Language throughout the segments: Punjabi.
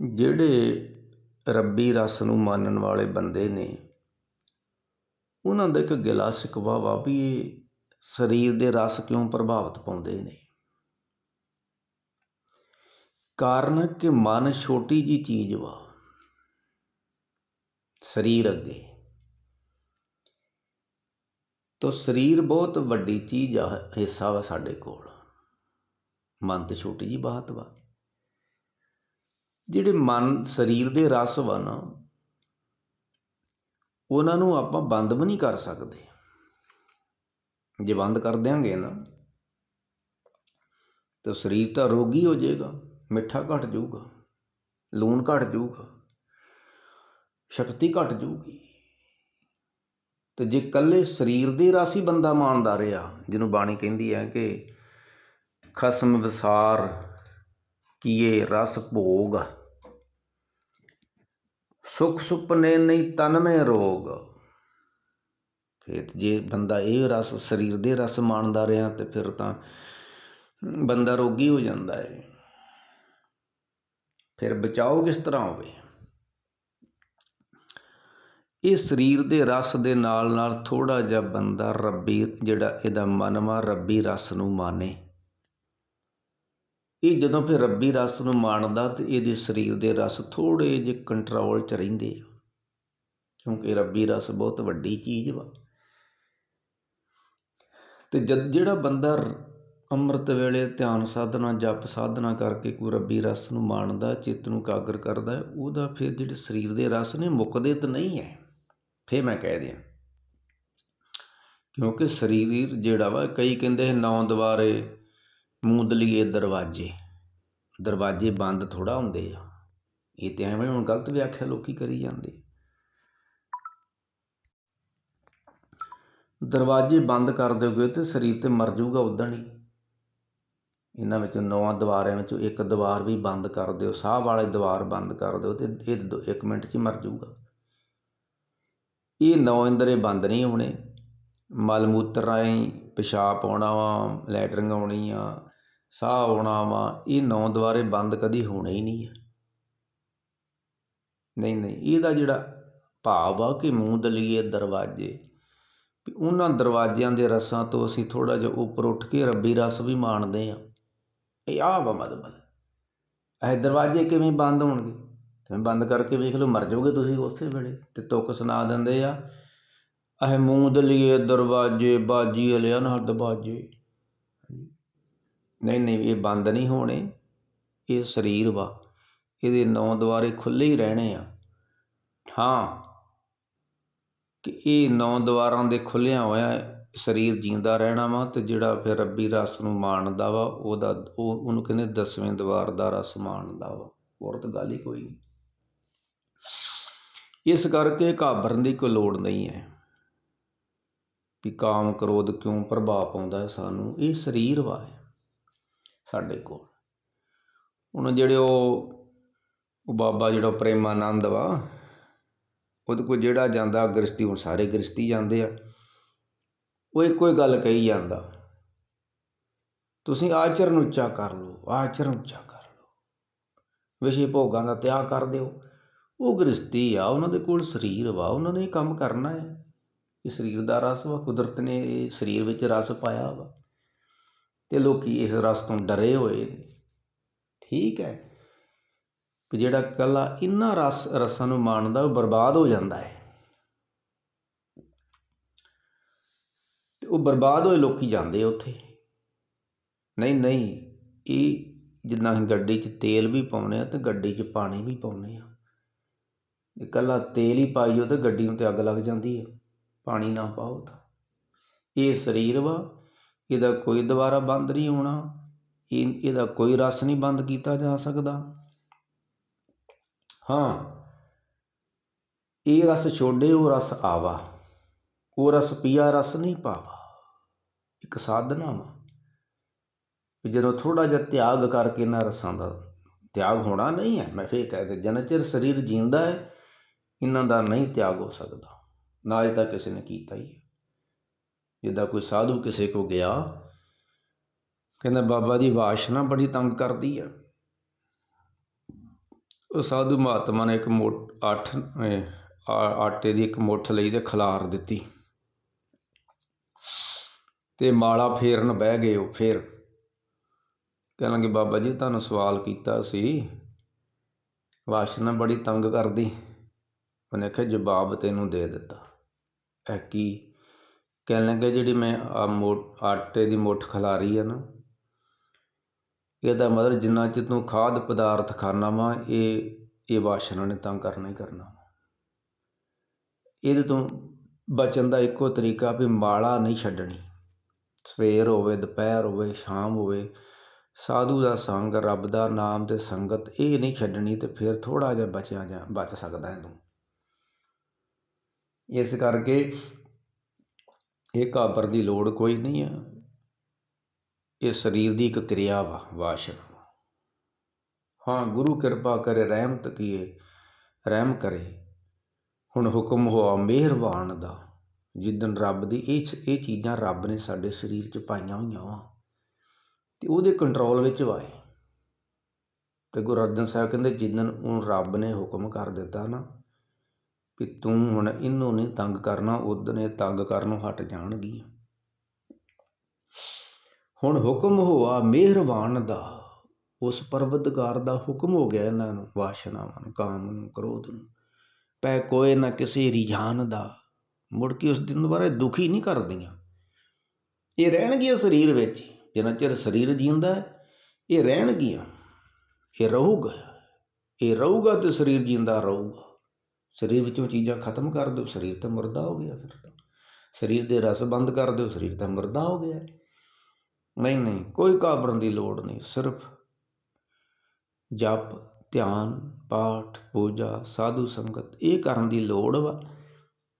ਜਿਹੜੇ ਰੱਬੀ ਰਸ ਨੂੰ ਮੰਨਣ ਵਾਲੇ ਬੰਦੇ ਨੇ, ਉਹਨਾਂ ਦਾ ਇੱਕ ਗਿਲਾ ਸਿਕਵਾ ਵਾ ਵੀ ਇਹ ਸਰੀਰ ਦੇ ਰਸ ਕਿਉਂ ਪ੍ਰਭਾਵਿਤ ਪਾਉਂਦੇ ਨੇ? ਕਾਰਨ ਕਿ ਮਨ ਛੋਟੀ ਜੀ ਚੀਜ਼ ਵਾ, ਸਰੀਰ ਅੱਗੇ। ਤੋ ਸਰੀਰ ਬਹੁਤ ਵੱਡੀ ਚੀਜ਼ ਆ, ਹਿੱਸਾ ਵਾ ਸਾਡੇ ਕੋਲ। ਮਨ ਤੇ ਛੋਟੀ ਜੀ ਬਾਤ ਵਾ। ਜਿਹੜੇ ਮਨ, ਸਰੀਰ ਦੇ ਰਸ ਵਾ ਨਾ, ਉਹਨਾਂ ਨੂੰ ਆਪਾਂ ਬੰਦ ਵੀ ਨਹੀਂ ਕਰ ਸਕਦੇ। ਜੇ ਬੰਦ ਕਰ ਦਿਆਂਗੇ ਨਾ, ਤਾਂ ਸਰੀਰ ਤਾਂ ਰੋਗੀ ਹੋ ਜਾਏਗਾ, ਮਿੱਠਾ ਘਟ ਜਾਊਗਾ, ਲੂਣ ਘਟ ਜਾਊਗਾ, ਸ਼ਕਤੀ ਘਟ ਜਾਊਗੀ। ਤੇ ਜੇ ਕੱਲੇ ਸਰੀਰ ਦੇ ਰਸ ਹੀ ਬੰਦਾ ਮਾਣਦਾ ਰਿਹਾ, ਜਿਹਨੂੰ ਬਾਣੀ ਕਹਿੰਦੀ ਹੈ ਕਿ ਖਸਮ ਵਿਸਾਰ ਕੀਏ ਰਸ ਭੋਗ। ਸੁਖ ਸੁਪਨੇ ਨਹੀਂ ਤਨ ਮੇ ਰੋਗ। ਫਿਰ ਜੇ ਬੰਦਾ ਇਹ ਰਸ ਸਰੀਰ ਦੇ ਰਸ ਮਾਣਦਾ ਰਿਹਾ ਤੇ ਫਿਰ ਤਾਂ ਬੰਦਾ ਰੋਗੀ ਹੋ ਜਾਂਦਾ ਹੈ ਫਿਰ ਬਚਾਓ ਕਿਸ ਤਰ੍ਹਾਂ ਹੋਵੇ? ਇਹ ਸਰੀਰ ਦੇ ਰਸ ਦੇ ਨਾਲ ਨਾਲ ਥੋੜਾ ਜਿਹਾ ਬੰਦਾ ਰੱਬੀ ਜਿਹੜਾ ਇਹਦਾ ਮਨ ਵਾ, ਰੱਬੀ ਰਸ ਨੂੰ ਮਾਨੇ। ਇਹ ਜਦੋਂ ਫਿਰ ਰੱਬੀ ਰਸ ਨੂੰ ਮਾਣਦਾ ਤੇ ਇਹਦੇ ਸਰੀਰ ਦੇ ਰਸ ਥੋੜੇ ਜਿਹੇ ਕੰਟਰੋਲ 'ਚ ਰਹਿੰਦੇ ਆ। ਕਿਉਂਕਿ ਰੱਬੀ ਰਸ ਬਹੁਤ ਵੱਡੀ ਚੀਜ਼ ਵਾ। ਤੇ ਜਦ ਜਿਹੜਾ ਬੰਦਾ ਅੰਮ੍ਰਿਤ ਵੇਲੇ ਧਿਆਨ ਸਾਧਨਾ, ਜਪ ਸਾਧਨਾ ਕਰਕੇ ਕੋਈ ਰੱਬੀ ਰਸ ਨੂੰ ਮਾਣਦਾ, ਚਿੱਤ ਨੂੰ ਕਾਗਰ ਕਰਦਾ, ਉਹਦਾ ਫਿਰ ਜਿਹੜੇ ਸਰੀਰ ਦੇ ਰਸ ਨੇ ਮੁੱਕਦੇ ਤਾਂ ਨਹੀਂ ਹੈ ਫੇ ਮੈਂ ਕਹਿ ਦਿਆਂ। ਕਿਉਂਕਿ ਸਰੀਰ ਜਿਹੜਾ ਵਾ, ਕਈ ਕਹਿੰਦੇ ਨੌ ਦਵਾਰੇ ਮੂੰਦਲੀਏ ਦਰਵਾਜ਼ੇ। ਦਰਵਾਜ਼ੇ ਬੰਦ ਥੋੜਾ ਹੁੰਦੇ ਆ। ਇਹ ਤੇ ਐਵੇਂ ਹੁਣ ਗਲਤ ਵਿਆਖਿਆ ਲੋਕੀ ਕਰੀ ਜਾਂਦੇ। ਦਰਵਾਜ਼ੇ ਬੰਦ ਕਰ ਦਿਓਗੇ ਤੇ ਸਰੀਰ ਤੇ ਮਰ ਜਾਊਗਾ ਉਦਾਂ ਹੀ। ਇਹਨਾਂ ਵਿੱਚੋਂ ਨੌਂ ਦੀਵਾਰਾਂ ਵਿੱਚੋਂ ਇੱਕ ਦੀਵਾਰ ਵੀ ਬੰਦ ਕਰ ਦਿਓ। ਸਾਹ ਵਾਲੇ ਦੀਵਾਰ ਬੰਦ ਕਰ ਦਿਓ ਤੇ ਇਹ 1 ਮਿੰਟ 'ਚ ਹੀ ਮਰ ਜਾਊਗਾ। ਇਹ ਨੌ ਇੰਦਰੇ ਬੰਦ ਨਹੀਂ ਹੋਣੇ। ਮਲ ਮੂਤਰ ਰਾਹੀਂ ਪਿਸ਼ਾਬ ਆਉਣਾ ਵਾ, ਲੈਟਰਿੰਗ ਆਉਣੀ ਆ ਸਾਹ ਆਉਣਾ ਵਾ ਇਹ ਨੌ ਦੁਆਰੇ ਬੰਦ ਕਦੀ ਹੋਣੇ ਹੀ ਨਹੀਂ ਹੈ। ਨਹੀਂ ਨਹੀਂ, ਇਹਦਾ ਜਿਹੜਾ ਭਾਵ ਆ ਕਿ ਮੂੰਹ ਦਲੀਏ ਦਰਵਾਜ਼ੇ, ਵੀ ਉਹਨਾਂ ਦਰਵਾਜ਼ਿਆਂ ਦੇ ਰਸਾਂ ਤੋਂ ਅਸੀਂ ਥੋੜਾ ਜਿਹਾ ਉੱਪਰ ਉੱਠ ਕੇ ਰੱਬੀ ਰਸ ਵੀ ਮਾਣਦੇ ਆ ਇਹ ਆ ਵਾ ਮਤਲਬ। ਇਹ ਦਰਵਾਜ਼ੇ ਕਿਵੇਂ ਬੰਦ ਹੋਣਗੇ? ਤੇ ਬੰਦ ਕਰਕੇ ਵੇਖ ਲਓ, ਮਰ ਜਾਓਗੇ ਤੁਸੀਂ ਉਸੇ ਵੇਲੇ ਤੇ ਤੁਕ ਸੁਣਾ ਦਿੰਦੇ ਆ, ਇਹ ਮੂੰਹ ਦਲੀਏ ਦਰਵਾਜ਼ੇ, ਬਾਜੀ ਹਲਿਆ ਨਾ ਦਰਵਾਜ਼ੇ ਨਹੀਂ ਨਹੀਂ, ਇਹ ਬੰਦ ਨਹੀਂ ਹੋਣੇ। ਇਹ ਸਰੀਰ ਵਾ। ਇਹਦੇ ਨੌ ਦੁਆਰੇ ਖੁੱਲੇ ਹੀ ਰਹਿਣੇ ਆ। ਹਾਂ, ਕਿ ਇਹ ਨੌ ਦੁਆਰਾਂ ਦੇ ਖੁੱਲਿਆ ਹੋਇਆ ਸਰੀਰ ਜਿੰਦਾ ਰਹਿਣਾ ਵਾ ਤੇ ਜਿਹੜਾ ਫਿਰ ਰੱਬੀ ਰਸ ਨੂੰ ਮਾਣਦਾ ਵਾ, ਉਹਦਾ ਉਹ, ਉਹਨੂੰ ਕਹਿੰਦੇ ਦਸਵੇਂ ਦਵਾਰ ਦਾ ਰਸ ਮਾਣਦਾ ਵਾ। ਹੋਰ ਤਾਂ ਗੱਲ ਹੀ ਕੋਈ ਨਹੀਂ। ਇਸ ਕਰਕੇ ਘਾਬਰਨ ਦੀ ਕੋਈ ਲੋੜ ਨਹੀਂ ਹੈ। ਵੀ ਕਾਮ ਕ੍ਰੋਧ ਕਿਉਂ ਪ੍ਰਭਾਵ ਪਾਉਂਦਾ ਹੈ ਸਾਨੂੰ? ਇਹ ਸਰੀਰ ਵਾ। ਹੈ ਸਾਡੇ ਕੋਲ। ਹੁਣ ਜਿਹੜੇ ਉਹ ਬਾਬਾ ਜਿਹੜਾ ਪ੍ਰੇਮਾਨੰਦ ਵਾ, ਉਹਦੇ ਕੋਲ ਜਿਹੜਾ ਜਾਂਦਾ ਗ੍ਰਸਤੀ ਹੁਣ ਸਾਰੇ ਗ੍ਰਸਤੀ ਜਾਂਦੇ ਆ। ਉਹ ਇੱਕੋ ਹੀ ਗੱਲ ਕਹੀ ਜਾਂਦਾ, ਤੁਸੀਂ ਆਚਰਨ ਉੱਚਾ ਕਰ ਲਓ ਆਚਰਨ ਉੱਚਾ ਕਰ ਲਓ। ਵਿਸ਼ੇ ਭੋਗਾਂ ਦਾ ਤਿਆਗ ਕਰ ਦਿਓ। ਉਹ ਗ੍ਰਸਤੀ ਆ, ਉਹਨਾਂ ਦੇ ਕੋਲ ਸਰੀਰ ਵਾ, ਉਹਨਾਂ ਨੇ ਇਹ ਕੰਮ ਕਰਨਾ ਹੈ। ਇਹ ਸਰੀਰ ਦਾ ਰਸ ਵਾ, ਕੁਦਰਤ ਨੇ ਇਹ ਸਰੀਰ ਵਿੱਚ ਰਸ ਪਾਇਆ ਵਾ। ਤੇ ਲੋਕੀ ਇਸ ਰਸ ਤੋਂ ਡਰੇ ਹੋਏ ਨੇ। ਠੀਕ ਹੈ। ਕਿ ਜਿਹੜਾ ਕੱਲਾ ਇੰਨਾ ਰਸ ਰਸਾਂ ਨੂੰ ਮਾਣਦਾ, ਉਹ ਬਰਬਾਦ ਹੋ ਜਾਂਦਾ ਹੈ। ਤੇ ਉਹ ਬਰਬਾਦ ਹੋਏ ਲੋਕੀ ਜਾਂਦੇ ਉੱਥੇ। ਨਹੀਂ ਨਹੀਂ, ਇਹ ਜਿੱਦਾਂ ਅਸੀਂ ਗੱਡੀ 'ਚ ਤੇਲ ਵੀ ਪਾਉਨੇ ਆ ਤੇ ਗੱਡੀ 'ਚ ਪਾਣੀ ਵੀ ਪਾਉਨੇ ਆ। ਇਕੱਲਾ ਤੇਲ ਹੀ ਪਾਈਓ ਤੇ ਗੱਡੀ ਨੂੰ ਤੇ ਅੱਗ ਲੱਗ ਜਾਂਦੀ ਹੈ ਪਾਣੀ ਨਾ ਪਾਓ ਤਾਂ। ਇਹ ਸਰੀਰ ਵਾ ਇਹਦਾ ਕੋਈ ਦੁਬਾਰਾ ਬੰਦ ਨਹੀਂ ਹੋਣਾ, ਇਹ, ਇਹਦਾ ਕੋਈ ਰਸ ਨਹੀਂ ਬੰਦ ਕੀਤਾ ਜਾ ਸਕਦਾ। ਹਾਂ, ਇਹ ਰਸ ਛੋੜੇ ਉਹ ਰਸ ਆਵਾ। ਉਹ ਰਸ ਪੀਆ, ਰਸ ਨਹੀਂ ਪਾਵਾ। ਇੱਕ ਸਾਧਨਾ ਵਾ ਜਦੋਂ ਥੋੜਾ ਜਿਹਾ ਤਿਆਗ ਕਰਕੇ ਇਹਨਾਂ ਰਸਾਂ ਦਾ ਤਿਆਗ ਹੋਣਾ ਨਹੀਂ ਹੈ, ਮੈਂ ਫੇਰ ਕਹਿੰਦਾ ਜਨ ਚਿਰ ਸਰੀਰ ਜਿੰਦਾ ਹੈ, ਇਹਨਾਂ ਦਾ ਨਹੀਂ ਤਿਆਗ ਹੋ ਸਕਦਾ। ਨਾ ਅਜੇ ਤੱਕ ਕਿਸੇ ਨੇ ਕੀਤਾ ਹੀ। ਜਿੱਦਾਂ ਕੋਈ ਸਾਧੂ ਕਿਸੇ ਕੋ ਗਿਆ, ਕਹਿੰਦਾ ਬਾਬਾ ਜੀ ਵਾਸ਼ਨਾ ਬੜੀ ਤੰਗ ਕਰਦੀ ਆ। ਉਹ ਸਾਧੂ ਮਹਾਤਮਾ ਨੇ ਇੱਕ ਮੋਟ ਅੱਠ ਆਟੇ ਦੀ ਇੱਕ ਮੁੱਠ ਲਈ ਤੇ ਖਲਾਰ ਦਿੱਤੀ। ਤੇ ਮਾਲਾ ਫੇਰਨ ਬਹਿ ਗਏ ਉਹ ਫੇਰ। ਕਹਿਣਗੇ, ਬਾਬਾ ਜੀ, ਤੁਹਾਨੂੰ ਸਵਾਲ ਕੀਤਾ ਸੀ ਵਾਸ਼ਨਾ ਬੜੀ ਤੰਗ ਕਰਦੀ। ਉਹਨੇ ਕਿਹਾ, ਜਵਾਬ ਤੈਨੂੰ ਦੇ ਦਿੱਤਾ। ਇਹ ਕੀ ਕਹਿਣ ਲੱਗੇ ਜਿਹੜੀ ਮੈਂ ਆ ਮੋਟ, ਆਟੇ ਦੀ ਮੁੱਠ ਖਿਲਾਰੀ ਆ ਨਾ, ਇਹਦਾ ਮਤਲਬ ਜਿੰਨਾ ਚਿਰ ਤੂੰ ਖਾਦ ਪਦਾਰਥ ਖਾਣਾ ਵਾ, ਇਹ ਇਹ ਵਾਸ਼ਨਾ ਨੇ ਤਾਂ ਕਰਨਾ ਹੀ ਕਰਨਾ ਵਾ। ਇਹਦੇ ਤੋਂ ਬਚਣ ਦਾ ਇੱਕੋ ਤਰੀਕਾ ਵੀ ਮਾਲਾ ਨਹੀਂ ਛੱਡਣੀ ਸਵੇਰ ਹੋਵੇ, ਦੁਪਹਿਰ ਹੋਵੇ, ਸ਼ਾਮ ਹੋਵੇ, ਸਾਧੂ ਦਾ ਸੰਗ, ਰੱਬ ਦਾ ਨਾਮ ਤੇ ਸੰਗਤ ਇਹ ਨਹੀਂ ਛੱਡਣੀ ਤੇ ਫਿਰ ਥੋੜਾ ਜਿਹਾ ਬਚਿਆ ਜਾ ਬਚ ਸਕਦਾ ਹੈ ਤੂੰ ਇਸ ਕਰਕੇ ਇਹ ਘਾਬਰ ਦੀ ਲੋੜ ਕੋਈ ਨਹੀਂ ਆ। ਇਹ ਸਰੀਰ ਦੀ ਇੱਕ ਕਿਰਿਆ ਵਾ ਵਾਸ਼ਨਾ ਹਾਂ, ਗੁਰੂ ਕਿਰਪਾ ਕਰੇ, ਰਹਿਮਤ ਕੀਏ, ਰਹਿਮ ਕਰੇ। ਹੁਣ ਹੁਕਮ ਹੋਆ ਮਿਹਰਬਾਨ ਦਾ ਜਿੱਦਨ ਰੱਬ ਦੀ ਇਹ ਇਹ ਚੀਜ਼ਾਂ ਰੱਬ ਨੇ ਸਾਡੇ ਸਰੀਰ 'ਚ ਪਾਈਆਂ ਹੋਈਆਂ ਵਾ, ਤੇ ਉਹਦੇ ਕੰਟਰੋਲ ਵਿੱਚ ਵਾਏ ਤੇ ਗੁਰੂ ਅਰਜਨ ਸਾਹਿਬ ਕਹਿੰਦੇ ਜਿੱਦਨ ਉਹ ਰੱਬ ਨੇ ਹੁਕਮ ਕਰ ਦਿੱਤਾ ਨਾ ਵੀ ਤੂੰ ਹੁਣ ਇਹਨੂੰ ਨਹੀਂ ਤੰਗ ਕਰਨਾ ਉਦਨ ਇਹ ਤੰਗ ਕਰਨੋਂ ਹਟ ਜਾਣਗੀਆਂ ਹੁਣ ਹੁਕਮ ਹੋਆ ਮਿਹਰਬਾਨ ਦਾ। ਉਸ ਪਰਵਤਗਾਰ ਦਾ ਹੁਕਮ ਹੋ ਗਿਆ ਇਹਨਾਂ ਨੂੰ, ਵਾਸ਼ਨਾਵਾਂ ਨੂੰ, ਕਾਮ ਨੂੰ, ਕ੍ਰੋਧ ਨੂੰ। ਪੈ ਕੋਏ ਨਾ ਕਿਸੇ ਰਿਝਾਨ ਦਾ। ਮੁੜ ਕੇ ਉਸ ਦਿਨ ਬਾਰੇ ਦੁਖੀ ਨਹੀਂ ਕਰਦੀਆਂ। ਇਹ ਰਹਿਣਗੀਆਂ ਸਰੀਰ ਵਿੱਚ, ਜਿੰਨਾ ਚਿਰ ਸਰੀਰ ਜੀਉਂਦਾ ਇਹ ਰਹਿਣਗੀਆਂ। ਇਹ ਰਹੂਗਾ। ਇਹ ਰਹੂਗਾ ਤੇ ਸਰੀਰ ਜੀਂਦਾ ਰਹੂਗਾ। ਸਰੀਰ ਵਿੱਚੋਂ ਚੀਜ਼ਾਂ ਖਤਮ ਕਰ ਦਿਓ, ਸਰੀਰ ਤਾਂ ਮਰਦਾ ਹੋ ਗਿਆ ਫਿਰ ਤਾਂ। ਸਰੀਰ ਦੇ ਰਸ ਬੰਦ ਕਰ ਦਿਓ, ਸਰੀਰ ਤਾਂ ਮਰਦਾ ਹੋ ਗਿਆ। ਨਹੀਂ ਨਹੀਂ, ਕੋਈ ਘਾਬਰਨ ਦੀ ਲੋੜ ਨਹੀਂ, ਸਿਰਫ ਜਪ, ਧਿਆਨ, ਪਾਠ, ਪੂਜਾ, ਸਾਧੂ ਸੰਗਤ, ਇਹ ਕਰਨ ਦੀ ਲੋੜ ਵਾ।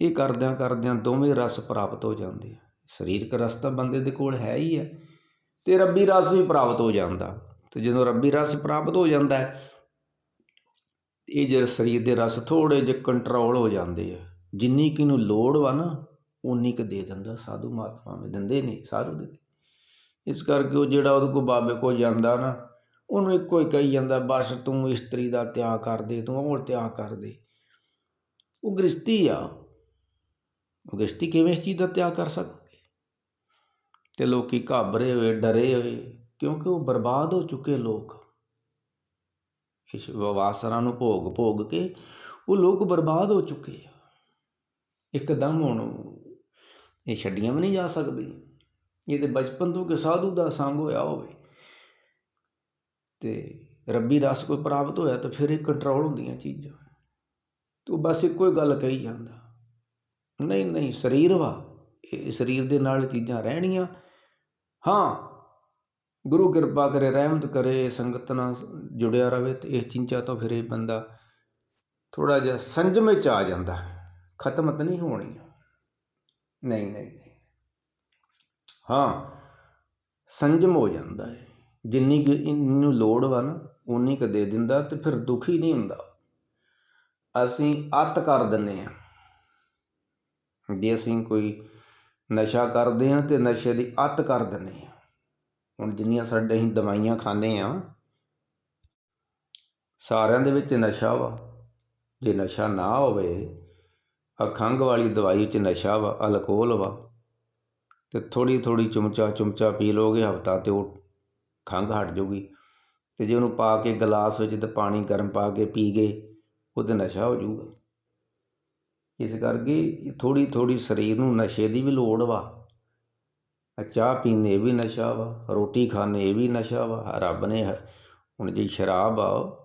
ਇਹ ਕਰਦਿਆਂ ਕਰਦਿਆਂ ਦੋਵੇਂ ਰਸ ਪ੍ਰਾਪਤ ਹੋ ਜਾਂਦੇ ਆ। ਸਰੀਰਕ ਰਸ ਤਾਂ ਬੰਦੇ ਦੇ ਕੋਲ ਹੈ ਹੀ ਹੈ ਤੇ ਰੱਬੀ ਰਸ ਵੀ ਪ੍ਰਾਪਤ ਹੋ ਜਾਂਦਾ। ਤੇ ਜਦੋਂ ਰੱਬੀ ਰਸ ਪ੍ਰਾਪਤ ਹੋ ਜਾਂਦਾ ਹੈ ਇਹ ਜਿਹੜੇ ਸਰੀਰ ਦੇ ਰਸ ਥੋੜੇ ਜਿਹੇ ਕੰਟਰੋਲ ਹੋ ਜਾਂਦੇ ਆ। ਜਿੰਨੀ ਕਿ ਨੂੰ ਲੋੜ ਵਾ ਨਾ ਉਨੀ ਕੁ ਦੇ ਦਿੰਦਾ, ਸਾਧੂ ਮਹਾਤਮਾ ਵੀ ਦਿੰਦੇ ਨਹੀਂ ਸਾਧੂ ਦੇ। ਇਸ ਕਰਕੇ ਉਹ ਜਿਹੜਾ ਉਹਦੇ ਕੋ ਬਾਬੇ ਕੋ ਜਾਂਦਾ ਨਾ, ਉਹਨੂੰ ਇੱਕੋ ਹੀ ਕਹੀ ਜਾਂਦਾ, ਬਸ ਤੂੰ ਇਸਤਰੀ ਦਾ ਤਿਆਗ ਕਰ ਦੇ, ਤੂੰ ਹੋਰ ਤਿਆਗ ਕਰ ਦੇ। ਉਹ ਗ੍ਰਸਤੀ ਆ। ਉਹ ਗ੍ਰਸਤੀ ਕਿਵੇਂ ਇਸ ਚੀਜ਼ ਦਾ ਤਿਆਗ ਕਰ ਸਕਦਾ ਤੇ ਲੋਕੀ ਘਾਬਰੇ ਹੋਏ, ਡਰੇ ਹੋਏ, ਕਿਉਂਕਿ ਉਹ ਬਰਬਾਦ ਹੋ ਚੁੱਕੇ ਲੋਕ। ਇਸ ਵਾਸਨਾ ਨੂੰ ਭੋਗ ਭੋਗ ਕੇ ਉਹ ਲੋਕ ਬਰਬਾਦ ਹੋ ਚੁੱਕੇ ਆ। ਇੱਕਦਮ ਹੁਣ ਇਹ ਛੱਡੀਆਂ ਵੀ ਨਹੀਂ ਜਾ ਸਕਦੀ ਇਹ ਤੇ ਬਚਪਨ ਤੋਂ ਕਿ ਸਾਧੂ ਦਾ ਸੰਗ ਹੋਇਆ ਹੋਵੇ। ਤੇ ਰੱਬੀ ਰਸ ਕੋਈ ਪ੍ਰਾਪਤ ਹੋਇਆ ਤਾਂ ਫਿਰ ਇਹ ਕੰਟਰੋਲ ਹੁੰਦੀਆਂ ਚੀਜ਼ਾਂ। ਤੂੰ ਬਸ ਇੱਕੋ ਹੀ ਗੱਲ ਕਹੀ ਜਾਂਦਾ। ਨਹੀਂ ਨਹੀਂ, ਸਰੀਰ ਵਾ। ਇਹ ਸਰੀਰ ਦੇ ਨਾਲ ਚੀਜ਼ਾਂ ਰਹਿਣੀਆਂ। ਹਾਂ ਗੁਰੂ ਕਿਰਪਾ ਕਰੇ, ਰਹਿਮਤ ਕਰੇ, ਸੰਗਤ ਨਾਲ ਜੁੜਿਆ ਰਵੇ ਤੇ ਇਹ ਚੀਜ਼ਾਂ ਤੋਂ ਫਿਰ ਇਹ ਬੰਦਾ ਥੋੜਾ ਜਿਹਾ ਸੰਜਮ ਵਿੱਚ ਆ ਜਾਂਦਾ ਖਤਮ ਤਾਂ ਨਹੀਂ ਹੋਣੀ। ਨਹੀਂ ਨਹੀਂ ਹਾਂ, ਸੰਜਮ ਹੋ ਜਾਂਦਾ ਹੈ। ਜਿੰਨੀ ਕੁ ਇਹਨੂੰ ਲੋੜ ਵਾ ਨਾ ਉਨੀ ਕੁ ਦੇ ਦਿੰਦਾ ਤੇ ਫਿਰ ਦੁਖੀ ਨਹੀਂ ਹੁੰਦਾ। ਅਸੀਂ ਅਤ ਕਰ ਦਿੰਨੇ ਆ ਜੇ ਅਸੀਂ ਕੋਈ ਨਸ਼ਾ ਕਰਦੇ ਆ ਤੇ ਨਸ਼ੇ ਦੀ ਅਤ ਕਰ ਦਿੰਨੇ ਆ ਹੁਣ ਜਿੰਨੀਆਂ ਸਾਡੇ ਅਸੀਂ ਦਵਾਈਆਂ ਖਾਂਦੇ ਆ, ਸਾਰਿਆਂ ਦੇ ਵਿੱਚ ਨਸ਼ਾ ਵਾ। ਜੇ ਨਸ਼ਾ ਨਾ ਹੋਵੇ, ਅਖੰਗ ਵਾਲੀ ਦਵਾਈ 'ਚ ਨਸ਼ਾ ਵਾ, ਅਲਕੋਹਲ ਵਾ, ਤੇ ਥੋੜੀ ਥੋੜੀ ਚਮਚਾ ਚਮਚਾ ਪੀ ਲੋਗੇ, ਹਫਤਾ ਤੇ ਉਹ ਖੰਘ ਹਟ ਜਾਊਗੀ ਤੇ ਜੇ ਉਹਨੂੰ ਪਾ ਕੇ ਗਲਾਸ ਵਿੱਚ ਤੇ ਪਾਣੀ ਗਰਮ ਪਾ ਕੇ ਪੀ ਗਏ ਉਹਦੇ ਨਸ਼ਾ ਹੋ ਜਾਊਗਾ ਇਸ ਕਰਕੇ ਥੋੜੀ ਥੋੜੀ ਸਰੀਰ ਨੂੰ ਨਸ਼ੇ ਦੀ ਵੀ ਲੋੜ ਵਾ। ਚਾਹ ਪੀਣੇ ਇਹ ਵੀ ਨਸ਼ਾ ਵਾ, ਰੋਟੀ ਖਾਣੇ ਇਹ ਵੀ ਨਸ਼ਾ ਵਾ ਰੱਬ ਨੇ ਹੁਣ ਜੇ ਸ਼ਰਾਬ ਆ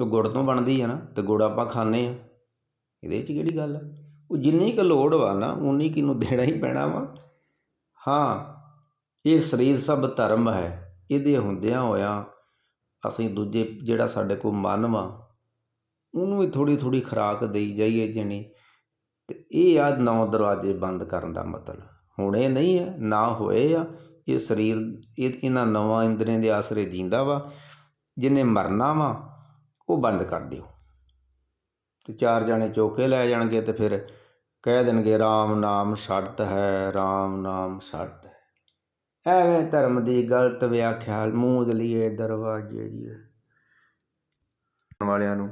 ਉਹ ਗੁੜ ਤੋਂ ਬਣਦੀ ਹੈ ਨਾ, ਤੇ ਗੁੜ ਆਪਾਂ ਖਾਂਦੇ ਆ। ਇਹਦੇ 'ਚ ਕਿਹੜੀ ਗੱਲ ਆ? ਉਹ ਜਿੰਨੀ ਕੁ ਲੋੜ ਵਾ ਨਾ, ਉਨੀ ਕੁ ਨੂੰ ਦੇਣਾ ਹੀ ਪੈਣਾ ਵਾ। ਹਾਂ, ਇਹ ਸਰੀਰ ਸਭ ਧਰਮ ਹੈ, ਇਹਦੇ ਹੁੰਦਿਆਂ ਹੋਇਆਂ ਅਸੀਂ ਦੂਜੇ, ਜਿਹੜਾ ਸਾਡੇ ਕੋਲ ਮਨ ਵਾ, ਉਹਨੂੰ ਵੀ ਥੋੜੀ ਥੋੜੀ ਖੁਰਾਕ ਦੇਈ ਜਾਈਏ ਜਣੀ। ਤੇ ਇਹ ਆ ਨੌ ਦਰਵਾਜ਼ੇ ਬੰਦ ਕਰਨ ਦਾ ਮਤਲਬ। ਹੋਣੇ ਨਹੀਂ ਹੈ ਨਾ ਹੋਏ ਆ, ਇਹ ਸਰੀਰ, ਇਹ ਇਹਨਾਂ ਨਵਾਂ ਇੰਦਰੀਆਂ ਦੇ ਆਸਰੇ ਜੀਂਦਾ ਵਾ, ਜਿਹਨੇ ਮਰਨਾ ਵਾ, ਉਹ ਬੰਦ ਕਰ ਦਿਓ। ਤੇ ਚਾਰ ਜਾਣੇ ਚੋਕੇ ਲੈ ਜਾਣਗੇ ਤੇ ਫਿਰ ਕਹਿ ਦੇਣਗੇ RAM ਨਾਮ ਸੱਤ ਹੈ RAM ਨਾਮ ਸੱਤ ਹੈ। ਐਵੇਂ ਧਰਮ ਦੀ ਗਲਤ ਵਿਆਖਿਆ, ਮੂੰਹ ਦਲੀਏ ਦਰਵਾਜ਼ੇ ਦੀ। ਵਾਲਿਆਂ ਨੂੰ